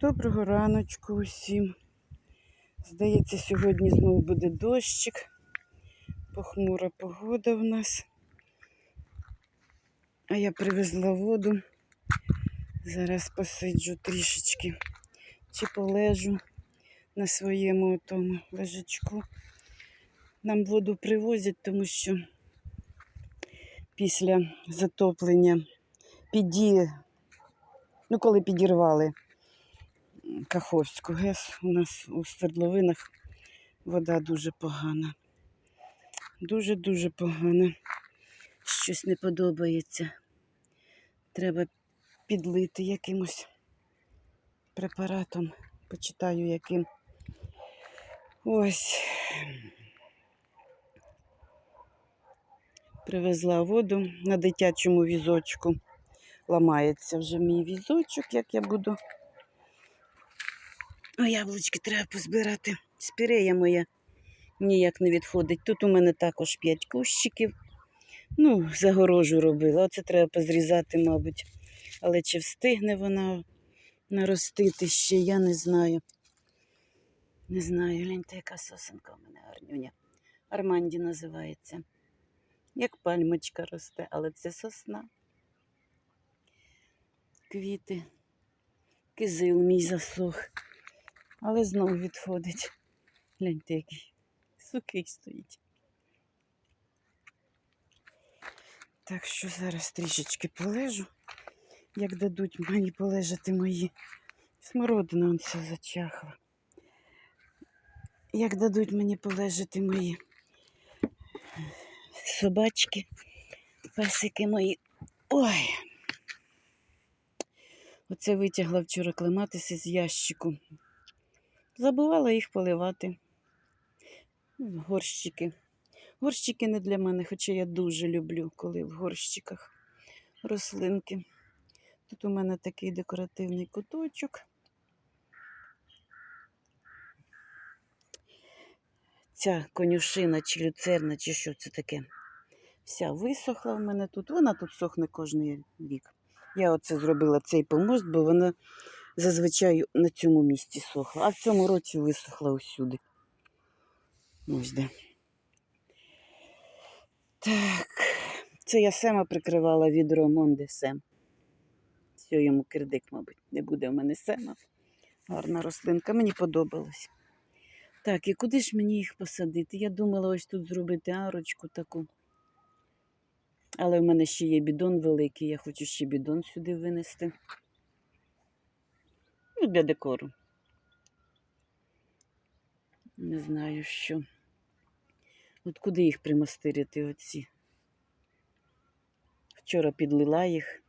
Доброго раночку усім. Здається, сьогодні знову буде дощик. Похмура погода в нас. А я привезла воду. Зараз посиджу трішечки. Чи полежу на своєму тому лежачку. Нам воду привозять, тому що після затоплення піді, ну коли підірвали Каховську ГЕС, у нас у свердловинах вода дуже погана. Дуже-дуже погана. Щось не подобається. Треба підлити якимось препаратом. Почитаю яким. Ось. Привезла воду на дитячому візочку. Ламається вже мій візочок, як я буду. О, яблучки треба позбирати. Спірея моя ніяк не відходить. Тут у мене також 5 кущиків. Ну, загорожу робила. Оце треба позрізати, мабуть. Але чи встигне вона наростити ще, я не знаю. Не знаю, гляньте, яка сосенка у мене гарнюня. Арманді називається. Як пальмочка росте, але це сосна. Квіти. Кизил мій засох. Але знову відходить. Гляньте, який сухий стоїть. Так що зараз трішечки полежу. Як дадуть мені полежати мої. Смородина он все зачахла. Як дадуть мені полежати мої собачки, песики мої. Ой. Оце витягла вчора клематися з ящику. Забувала їх поливати. Горщики. Горщики не для мене, хоча я дуже люблю, коли в горщиках рослинки. Тут у мене такий декоративний куточок. Ця конюшина чи люцерна, чи що це таке. Вся висохла в мене тут. Вона тут сохне кожен рік. Я оце зробила цей помост, бо вона зазвичай на цьому місці сохла. А в цьому році висохла усюди. Ось де. Так, це я сема прикривала відро Монде Сем. Все, йому кирдик, мабуть, не буде в мене сема. Гарна рослинка, мені подобалось. Так, і куди ж мені їх посадити? Я думала ось тут зробити арочку таку. Але в мене ще є бідон великий, я хочу ще бідон сюди винести. Ну, для декору. Не знаю що. От куди їх примастирити оці? Вчора підлила їх.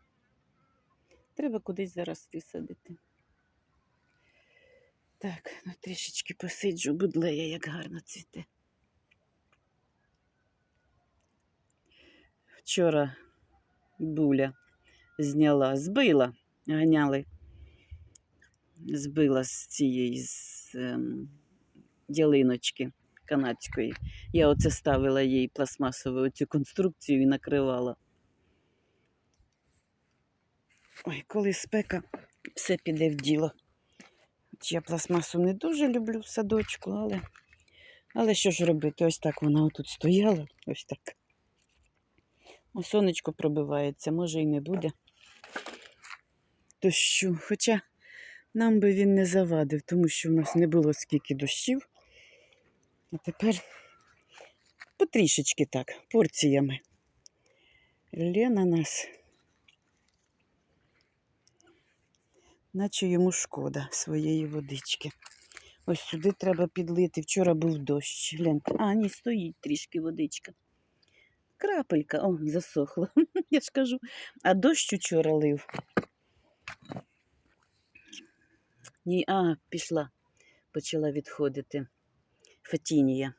Треба кудись зараз висадити. Так, ну трішечки посиджу, будлея, як гарно цвіте. Вчора буля зняла, збила, ганяли, збила з цієї з, ем, ялиночки канадської. Я оце ставила їй пластмасову оцю конструкцію і накривала. Ой, коли спека, все піде в діло. Я пластмасу не дуже люблю в садочку, але, але що ж робити? Ось так вона отут стояла, ось так. О, сонечко пробивається, може і не буде. Дощу. Хоча нам би він не завадив, тому що в нас не було скільки дощів. А тепер потрішечки так, порціями. Лє на нас. Наче йому шкода своєї водички. Ось сюди треба підлити. Вчора був дощ. Гляньте. А, ні, стоїть трішки водичка. Крапелька, о, засохла. Я ж кажу, а дощ вчора лив. Ні, а, пішла, почала відходити. Фатінія.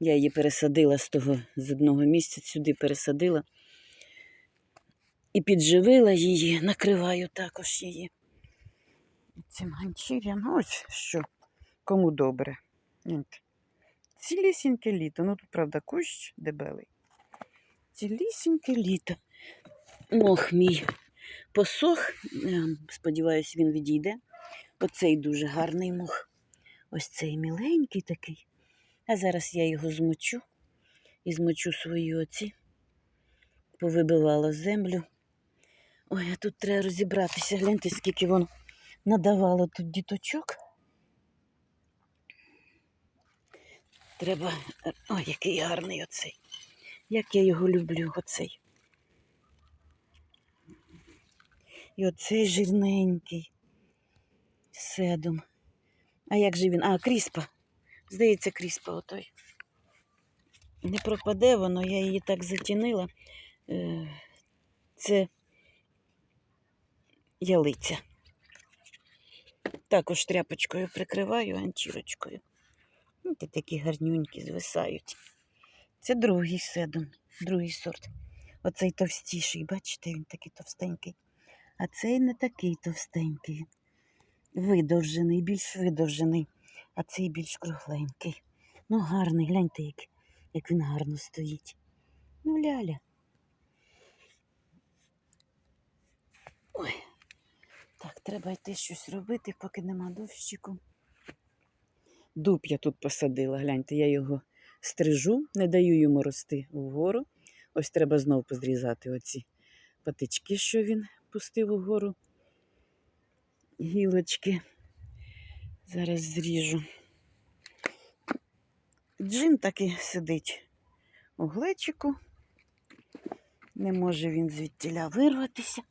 Я її пересадила з того, з одного місця сюди пересадила. І підживила її, накриваю також її. Цим ганчір'ям, ось що, кому добре. Цілісіньке літо. Ну тут, правда, кущ дебелий. Цілісіньке літо. Мох мій посох. Е, Сподіваюсь, він відійде. Оцей дуже гарний мох. Ось цей міленький такий. А зараз я його змочу і змочу свої оці. Повибивала землю. Ой, а тут треба розібратися. Гляньте, скільки воно надавало тут діточок. Треба. Ой, який гарний оцей. Як я його люблю, оцей. І оцей жирненький. Седом. А як же він? А, кріспа. Здається, кріспа отой. Не пропаде воно, я її так затінила. Е, Це ялиця. Також тряпочкою прикриваю ганчірочкою. Ну, Ти такі гарнюнькі звисають. Це другий седом, другий сорт. Оцей товстіший, бачите, він такий товстенький. А цей не такий товстенький. Видовжений, більш видовжений, а цей більш кругленький. Ну, гарний, гляньте, як, як він гарно стоїть. Ну, ляля. Ой. Так, треба йти щось робити, поки нема дощику. Дуб я тут посадила, гляньте, я його стрижу, не даю йому рости вгору. Ось треба знову позрізати оці патички, що він пустив угору. Гілочки. Зараз зріжу. Джин так і сидить у глечику. Не може він звідтіля вирватися.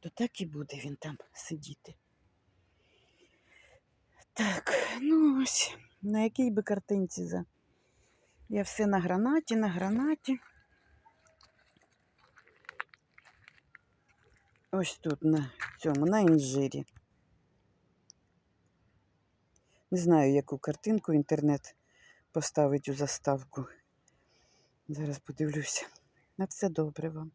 То так і буде він там сидіти. Так, ну ось, на якій би картинці за. Я все на гранаті, на гранаті. Ось тут на цьому, на інжирі. Не знаю, яку картинку інтернет поставить у заставку. Зараз подивлюся. На все добре вам.